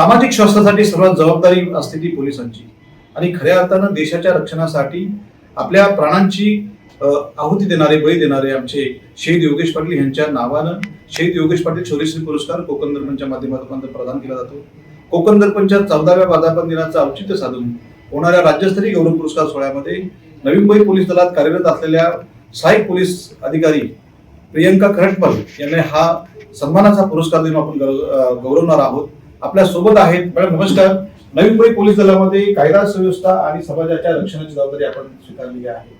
सामाजिक स्वास्थ्यासाठी सर्वात जबाबदारी असते ती पोलिसांची. आणि खऱ्या अर्थानं देशाच्या रक्षणासाठी आपल्या प्राणांची आहुती देणारे बळी देणारे आमचे शहीद योगेश पाटील यांच्या नावानं शहीद योगेश पाटील शौर्यश्री पुरस्कार कोकण दर्पणच्या माध्यमातून प्रदान केला जातो. कोकण दर्पणच्या चौदाव्या वर्धापन दिनाचं औचित्य साधून होणाऱ्या राज्यस्तरीय गौरव पुरस्कार सोहळ्यामध्ये नवी मुंबई पोलीस दलात कार्यरत असलेल्या सहाय्यक पोलीस अधिकारी प्रियंका खरटपल यांना हा सन्मानाचा पुरस्कार देऊन आपण गौरवणार आहोत. आपल्यासोबत आहेत. मॅडम नमस्कार. नवी मुंबई पोलीस दलामध्ये कायदा सुव्यवस्था आणि समाजाच्या रक्षणाची जबाबदारी आपण स्वीकारलेली आहे.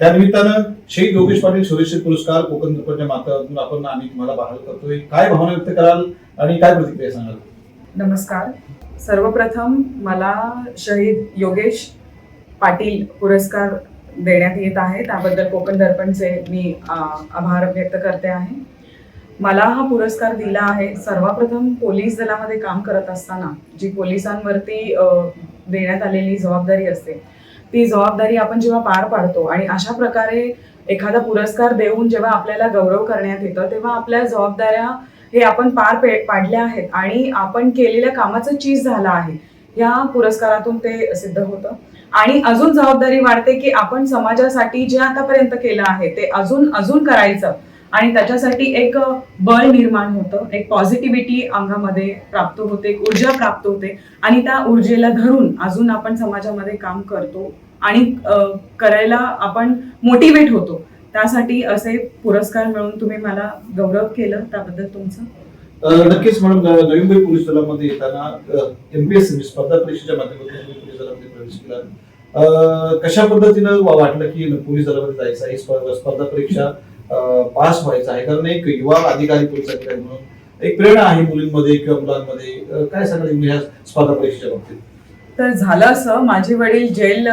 त्यानिमित्तानं शहीद योगेश पाटील सुरक्षित पुरस्कार कोकण दर्पणच्या माध्यमातून आपण आम्ही तुम्हाला बहाल करतोय. काय भावना व्यक्त कराल आणि काय प्रतिक्रिया सांगाल? नमस्कार. सर्वप्रथम मला शहीद योगेश पाटील पुरस्कार देण्यात येत आहे. त्याबद्दल कोकण दर्पणचे मी आभार व्यक्त करते आहे. मला हा पुरस्कार दिला आहे. सर्वप्रथम पोलीस दलामध्ये काम करत असताना जी पोलिसांवरती देण्यात आलेली जबाबदारी असते ती जबाबदारी आपण जेव्हा पार पाडतो आणि अशा प्रकारे एखादा पुरस्कार देऊन जेव्हा आपल्याला गौरव करण्यात येतं तेव्हा आपल्या जबाबदाऱ्या हे आपण पार पे पाडल्या आहेत आणि आपण केलेल्या कामाचं चीज झालं आहे. या पुरस्कारातून ते सिद्ध होतं. आणि अजून जबाबदारी वाढते की आपण समाजासाठी जे आतापर्यंत केलं आहे ते अजून अजून करायचं. आणि त्याच्यासाठी एक बळ निर्माण होतं. एक पॉझिटिव्हिटी अंगामध्ये प्राप्त होते एक ऊर्जा प्राप्त होते. आणि त्या ऊर्जेला धरून अजून आपण समाजामध्ये काम करतो आणि करायला आपण मोटिवेट होतो. त्यासाठी असे पुरस्कार मिळून तुम्ही मला गौरव केलं. त्याबद्दल तुमचं? नक्कीच. म्हणून नवी मुंबई पोलीस दलामध्ये येताना एमपीएस म्हणजे स्पर्धा परीक्षेच्या माध्यमातून पोलीस दलामध्ये प्रवेश केला. कशा पद्धतीनं वाटलं की पोलीस दलामध्ये जायचं स्पर्धा परीक्षा पास व्हायचं आहे. कारण एक युवा अधिकारी पोलीस अधिकारी म्हणून एक प्रेरणा आहे मुलींमध्ये किंवा मुलांमध्ये. काय सांगाल तुम्ही ह्या स्पर्धा परीक्षेच्या बाबतीत? तर झालं असं. माझे वडील जेल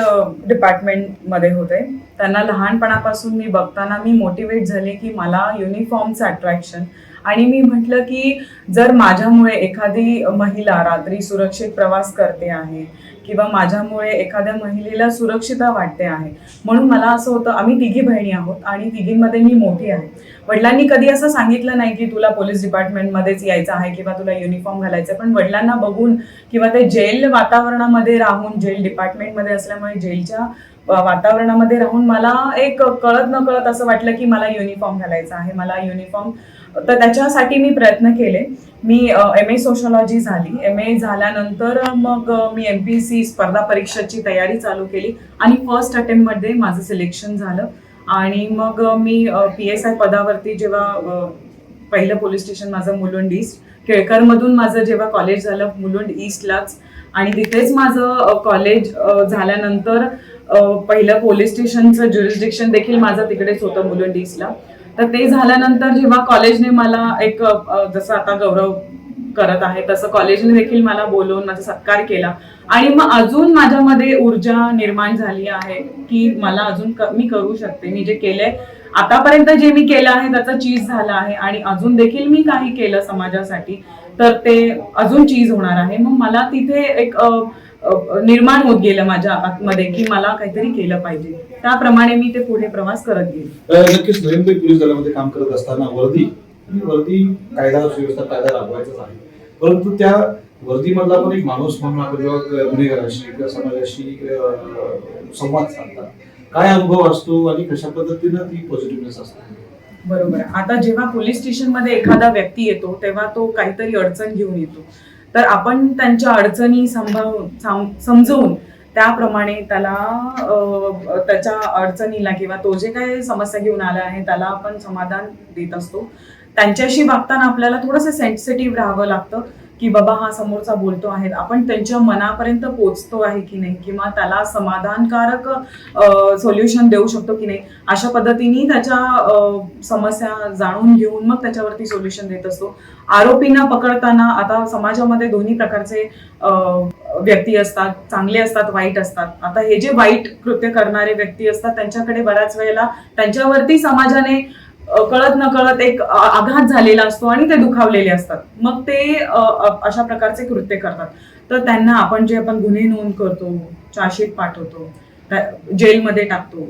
डिपार्टमेंटमध्ये होते. त्यांना लहानपणापासून मी बघताना मी मोटिवेट झाले की मला युनिफॉर्मचं अट्रॅक्शन आणि मी म्हटलं की जर माझ्यामुळे एखादी महिला रात्री सुरक्षित प्रवास करते आहे किंवा माझ्यामुळे एखाद्या महिलेला सुरक्षितता वाटते आहे म्हणून मला असं होतं आम्ही तिघी बहिणी आहोत आणि तिघींमध्ये मी मोठी आहे वडिलांनी कधी असं सांगितलं नाही की तुला पोलीस डिपार्टमेंटमध्येच यायचं आहे किंवा तुला युनिफॉर्म घालायचं आहे. पण वडिलांना बघून किंवा ते जेल वातावरणामध्ये राहून जेल डिपार्टमेंटमध्ये असल्यामुळे जेलच्या वातावरणामध्ये राहून मला एक कळत न कळत असं वाटलं की मला युनिफॉर्म घालायचा आहे मला युनिफॉर्म तर त्याच्यासाठी मी प्रयत्न केले. मी एम ए सोशॉलॉजी झाली. एम ए झाल्यानंतर मग मी एम पी सी स्पर्धा परीक्षेची तयारी चालू केली आणि फर्स्ट अटेम्प्टमध्ये माझं सिलेक्शन झालं. आणि मग मी पी एस आय पदावरती जेव्हा पहिलं पोलीस स्टेशन माझं मुलुंड ईस्ट केळकरमधून माझं जेव्हा कॉलेज झालं मुलुंड ईस्टलाच आणि तिथेच माझं कॉलेज झाल्यानंतर पहिलं पोलीस स्टेशनचं ज्युरिस्डिक्शन देखील माझं तिकडेच होतं मुलुंड तर ते झाल्यानंतर जेव्हा कॉलेजने मला एक जसं आता गौरव करत आहे तसं कॉलेजने देखील मला बोलवून माझा सत्कार केला. आणि मग अजून माझ्यामध्ये ऊर्जा निर्माण झाली आहे की मला अजून मी करू शकते. मी जे केलंय आतापर्यंत जे मी केलं आहे त्याचा चीज झाला आहे. आणि अजून देखील मी काही केलं समाजासाठी तर ते अजून चीज होणार आहे. मग मला तिथे एक आ, निर्माण होत गेलं माझ्या आतमध्ये की मला काहीतरी केलं पाहिजे. त्याप्रमाणे मी ते पुढे प्रवास करत गेले. नक्कीच मुंबई पोलीस दलामध्ये काम करत असताना वर्दी वर्दी कायदा सुव्यवस्था कायदा राबवायचाच आहे. परंतु त्या वर्दीमधला पण एक माणूस म्हणून आपण जेव्हा गुन्हेगाराशी किंवा समाजाशी संवाद साधतात काय अनुभव असतो आणि कशा पद्धतीनं ती पॉझिटिव्हनेस असते? बरोबर. आता जेव्हा पोलीस स्टेशनमध्ये एखादा व्यक्ती येतो तेव्हा तो काहीतरी अडचण घेऊन येतो. तर आपण त्यांच्या अडचणी संभावून समजवून त्याप्रमाणे त्याला त्याच्या अडचणीला किंवा तो जे काही समस्या घेऊन आला आहे त्याला आपण समाधान देत असतो. त्यांच्याशी वागताना आपल्याला थोडंसं सेन्सिटिव्ह राहावं लागतं. की बाबा हा समोरचा बोलतो आहे. आपण त्यांच्या मनापर्यंत पोचतो आहे की नाही? किंवा त्याला समाधानकारक सोल्युशन देऊ शकतो की नाही? अशा पद्धतीने त्याच्या समस्या जाणून घेऊन मग त्याच्यावरती सोल्युशन देत असतो. आरोपींना पकडताना आता समाजामध्ये दोन्ही प्रकारचे व्यक्ती असतात. चांगले असतात वाईट असतात. आता हे जे वाईट कृत्य करणारे व्यक्ती असतात त्यांच्याकडे बऱ्याच वेळेला त्यांच्यावरती समाजाने कळत न कळत एक आघात झालेला असतो आणि ते दुखावलेले असतात. मग ते अशा प्रकारचे कृत्य करतात. तर त्यांना आपण जे आपण गुन्हे नोंद करतो चार्जशीट पाठवतो जेलमध्ये टाकतो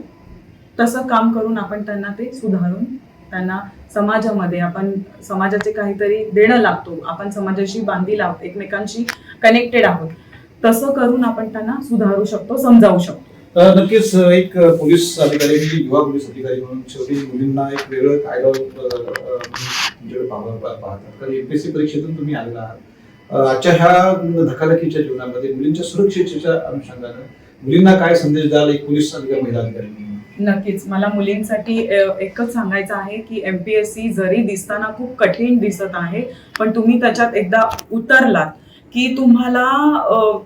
तसं काम करून आपण त्यांना ते सुधारून त्यांना समाजामध्ये आपण समाजाचे काहीतरी देणं लागतो. आपण समाजाशी बांधील आहोत एकमेकांशी कनेक्टेड आहोत. तसं करून आपण त्यांना सुधारू शकतो समजावू शकतो. नक्कीच एक पोलीस अधिकारी म्हणजे युवा पोलीस अधिकारी म्हणून शेवटी मुलींना एक वेगळं कायदा तुमच्याकडे म्हणजे पाहतात. कारण एमपीएससी परीक्षेतून तुम्ही आलेला आहात आजच्या ह्या धकाधकीच्या जीवनामध्ये मुलींच्या सुरक्षेच्या अनुषंगानं मुलींना काय संदेश द्याल एक पोलीस अधिकारी महिला अधिकारी नक्कीच. मला मुलींसाठी एकच सांगायचं आहे की एम पी एस सी जरी दिसताना खूप कठीण दिसत आहे पण तुम्ही त्याच्यात एकदा उतरलात की तुम्हाला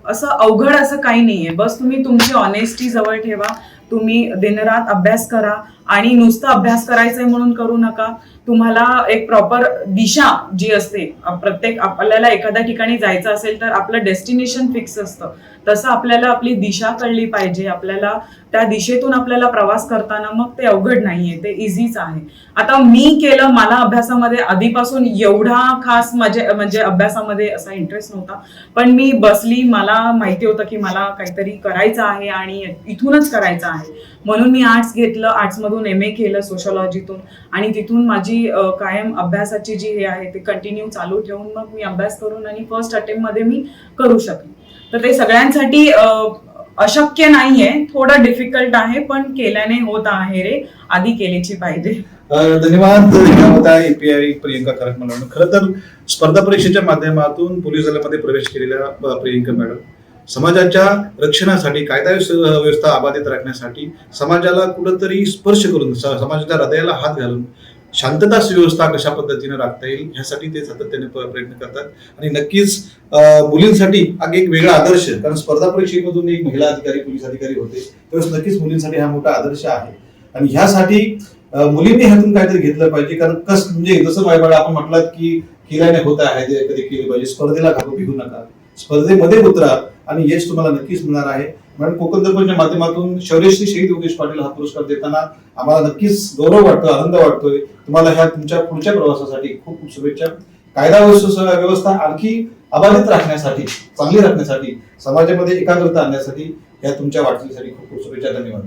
असं अवघड असं काही नाहीये. बस तुम्ही तुमची ऑनेस्टी जवळ ठेवा. तुम्ही दिनरात अभ्यास करा. आणि नुसतं अभ्यास करायचंय म्हणून करू नका. तुम्हाला एक प्रॉपर दिशा जी असते प्रत्येक आपल्याला एखाद्या ठिकाणी जायचं असेल तर आपलं डेस्टिनेशन फिक्स असतं. तसं आपल्याला आपली दिशा कळली पाहिजे आपल्याला त्या दिशेतून आपल्याला प्रवास करताना मग ते अवघड नाहीये ते इझीच आहे. आता मी केलं मला अभ्यासामध्ये आधीपासून एवढा खास माझे म्हणजे अभ्यासामध्ये असा इंटरेस्ट नव्हता. पण मी बसली मला माहिती होतं की मला काहीतरी करायचं आहे आणि इथूनच करायचं आहे. म्हणून मी आर्ट्स घेतलं आर्ट्समधून एम ए केलं सोशॉलॉजीतून आणि तिथून माझी माझी कायम अभ्यासाची जी हे आहे ते कंटिन्यू चालू ठेवून मग मी अभ्यास करून आणि फर्स्ट अटेम्प्टमध्ये मी करू शकले. तर ते सगळ्यांसाठी अशक्य नाहीये. थोडं डिफिकल्ट आहे पण केल्याने होत आहे रे. आधी केलीची पाहिजे. धन्यवाद. एपीआय प्रियंका खरक मला खरं तर स्पर्धा परीक्षेच्या माध्यमातून पोलीस दलामध्ये प्रवेश केलेल्या प्रियंका मॅडम. समाजाच्या रक्षणासाठी कायदा व्यवस्था अबाधित राखण्यासाठी समाजाला कुठंतरी स्पर्श करून समाजाच्या हृदयाला हात घालून शांतता सुव्यवस्था कशा पद्धतीने राखता येईल ह्यासाठी ते सातत्याने प्रयत्न करतात. आणि नक्कीच मुलींसाठी एक वेगळा आदर्श कारण स्पर्धा परीक्षेमधून एक महिला अधिकारी पोलीस अधिकारी होते. त्यावेळेस नक्कीच मुलींसाठी हा मोठा आदर्श आहे. आणि ह्यासाठी मुलींनी ह्यातून काहीतरी घेतलं पाहिजे. कारण कस म्हणजे जसं बायबाळा आपण म्हटलात की केल्याने होत आहे ते कधी केली पाहिजे. स्पर्धेला घाबरू घेऊ नका. स्पर्धेमध्ये उतरा. आणि यश तुम्हाला नक्कीच मिळणार आहे. मॅडम कोकण दर्पणच्या माध्यमातून शौर्यश्री शहीद योगेश पाटील हा पुरस्कार देताना आम्हाला नक्कीच गौरव वाटतो आनंद वाटतोय. तुम्हाला ह्या तुमच्या पुढच्या प्रवासासाठी खूप खूप शुभेच्छा. कायदा व्यवस्था व्यवस्था आणखी अबाधित राखण्यासाठी चांगली राखण्यासाठी समाजामध्ये एकाग्रता आणण्यासाठी या तुमच्या वाटणीसाठी खूप खूप शुभेच्छा. धन्यवाद.